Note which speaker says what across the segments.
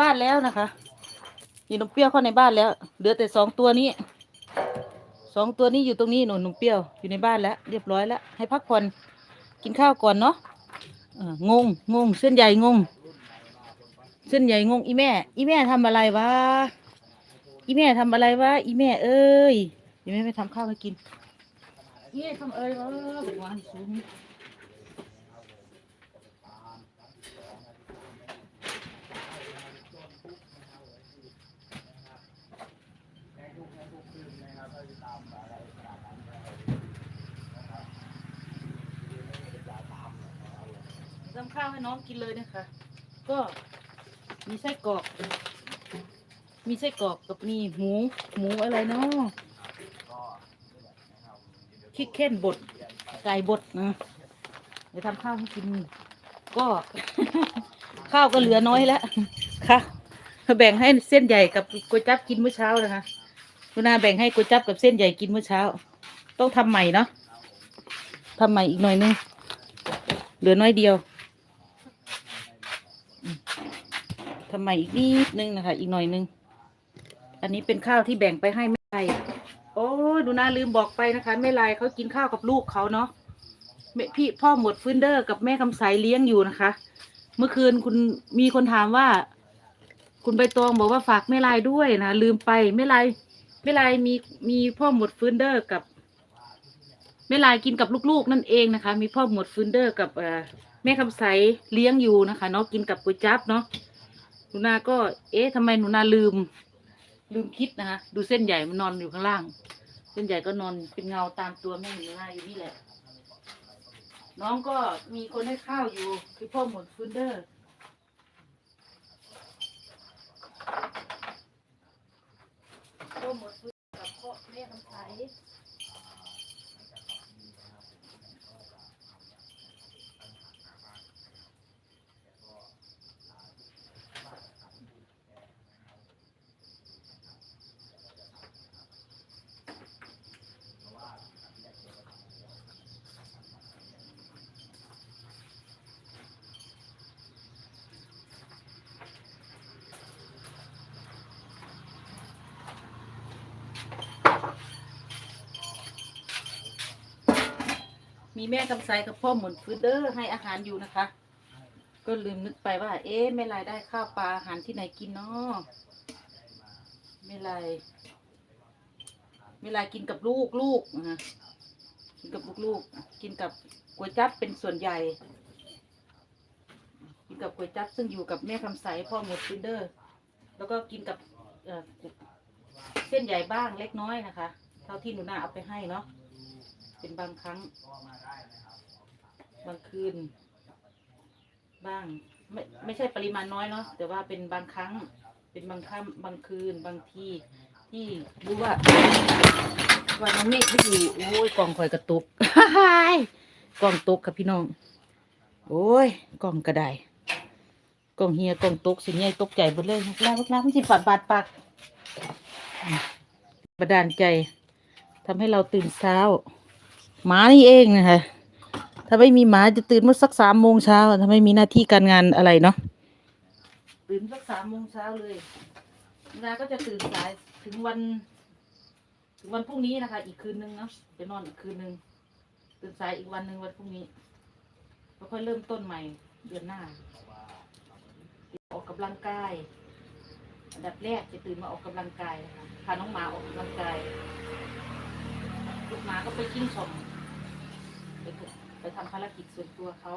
Speaker 1: บ้านแล้วนะคะมีนมเปรี้ยวเข้าในบ้านแล้ว เหลือแต่สองตัวนี้สองตัวนี้อยู่ตรงนี้หนูนมเปรี้ยวอยู่ในบ้านแล้ว เรียบร้อยแล้ว ให้พักผ่อนกินข้าวก่อนเนาะงงงงเส้นใหญ่งง เส้นใหญ่งง อีแม่ อีแม่ทำอะไรวะอีแม่ทำอะไรวะอีแม่ เอ้ยอีแม่ไม่ทำข้าวให้กินอีแม่ทำอะไรวะบอกว่าให้สูง ทำข้าวให้น้องกินเลยนะคะ ก็มีไส้กรอก มีไส้กรอกกับมีหมู หมูอะไรเนาะคิดเค้นบด ไก่บดนะเดี๋ยวทำข้าวให้กิน ก็ ข้าวก็เหลือน้อยแล้วค่ะแบ่งให้เส้นใหญ่กับก๋วยจั๊บกินเมื่อเช้านะคะคุณนาแบ่งให้ก๋วยจั๊บกับเส้นใหญ่กินเมื่อเช้า ต้องทำใหม่เนาะทำใหม่อีกหน่อยนึงเหลือน้อยเดียว ทำไมอีกนิดนึงนะคะ อีกหน่อยนึง อันนี้เป็นข้าวที่แบ่งไปให้แม่ลายโอ้ดูนาลืมบอกไปนะคะแม่ลายเขากินข้าวกับลูกเขาเนาะแม่พี่พ่อหมวดฟื้นเดอร์กับแม่คำใสเลี้ยงอยู่นะคะ เมื่อคืนคุณมีคนถามว่า คุณใบตองบอกว่าฝากแม่ลายด้วยนะลืมไปแม่ลายแม่ลายมีมีพ่อหมวดฟื้นเดอร์กับแม่ลายกินกับลูกๆนั่นเองนะคะ มีพ่อหมวดฟื้นเดอร์กับแม่คำใสเลี้ยงอยู่นะคะเนาะกินกับก๋วยจั๊บเนาะ หนูนาก็ เอ๊ะทำไมหนูนาลืม ลืมคิดนะคะดูเส้นใหญ่มันนอนอยู่ข้างล่าง เส้นใหญ่ก็นอนเป็นเงาตามตัวแม่หนูนาอยู่นี่แหละ น้องก็มีคนให้ข้าวอยู่คือพ่อหมดฟื้นเดอร์พ่อหมดฟื้นกับพ่อแม่คำใส มีแม่กำไสกับพ่อหมุนฟื้นเดอร์ให้อาหารอยู่นะคะ ก็ลืมนึกไปว่า เอ๊ะไม่ไรได้ข้าวปลาอาหารที่ไหนกินเนาะไม่ไรไม่ไรกินกับลูกลูกนะกินกับลูกลูกกินกับก๋วยจั๊บเป็นส่วนใหญ่ กินกับก๋วยจั๊บซึ่งอยู่กับแม่คำใสพ่อหมดฟื้นเดอร์ แล้วก็กินกับเอ่อเส้นใหญ่บ้างเล็กน้อยนะคะ เท่าที่หนูนาเอาไปให้เนาะ เป็นบางครั้ง บางคืน บ้าง ไม่ไม่ใช่ปริมาณน้อยเนาะแต่ว่าเป็นบางครั้ง เป็นบางค่ำบางคืนบางทีที่รู้ว่าวันน้องเมฆไม่อยู่โอ้ยกล่องคอยกระตุกกล่องตกค่ะพี่น้อง โอ้ยกล่องกระไดกล่องเฮียกล่องตกสิเนี่ยตกใจหมดเลยลาบักลาไม่ใช่ปาดบาดปากอืมประดานใจทำให้เราตื่นเช้า หมานี่เองนะคะถ้าไม่มีหมาจะตื่นเมื่อสักสามโมงเช้าถ้าไม่มีหน้าที่การงานอะไรเนาะตื่นสักสามโมงเช้าเลยเวลาก็จะตื่นสายถึงวัน ถึงวันพรุ่งนี้นะคะ อีกคืนนึงเนาะจะนอนอีกคืนนึงตื่นสายอีกวันหนึ่งวันพรุ่งนี้แล้วค่อยเริ่มต้นใหม่เดือนหน้า ออกกำลังกายอันดับแรกจะตื่นมาออกกำลังกายนะคะพาน้องหมาออกกำลังกายลูกหมาก็ไปกิ้งชม ไปเถอะไปทำภารกิจส่วนตัวเขา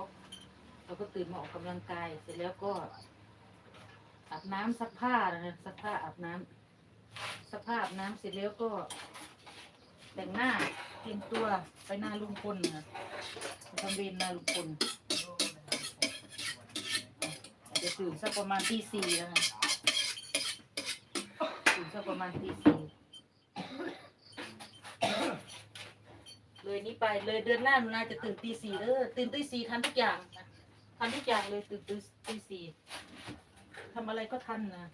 Speaker 1: เราก็ตื่นมาออกกำลังกาย เสร็จแล้วก็อาบน้ำซักผ้านะซักผ้าอาบน้ำซักผ้าอาบน้ำเสร็จแล้วก็ แต่งหน้าเตรียมตัวไปหน้าลุงพลนะไปทำเวรหน้าลุงพลอาจจะตื่นสักประมาณตีสี่นะคะตื่นสักประมาณตีสี่ เลยนี้ไปเลยเดือนหน้าหนูนาจะตื่นตีสี่เด้อตื่นตีสี่ทันทุกอย่างนะทันทุกอย่างเลยตื่นตีตีสี่ทำอะไรก็ทันนะ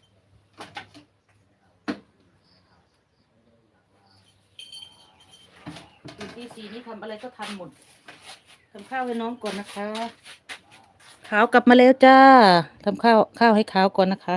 Speaker 1: ตื่นตีสี่นี่ทำอะไรก็ทันหมดทำข้าวให้น้องก่อนนะคะขาวกลับมาแล้วจ้าทำข้าวข้าวให้ขาวก่อนนะคะ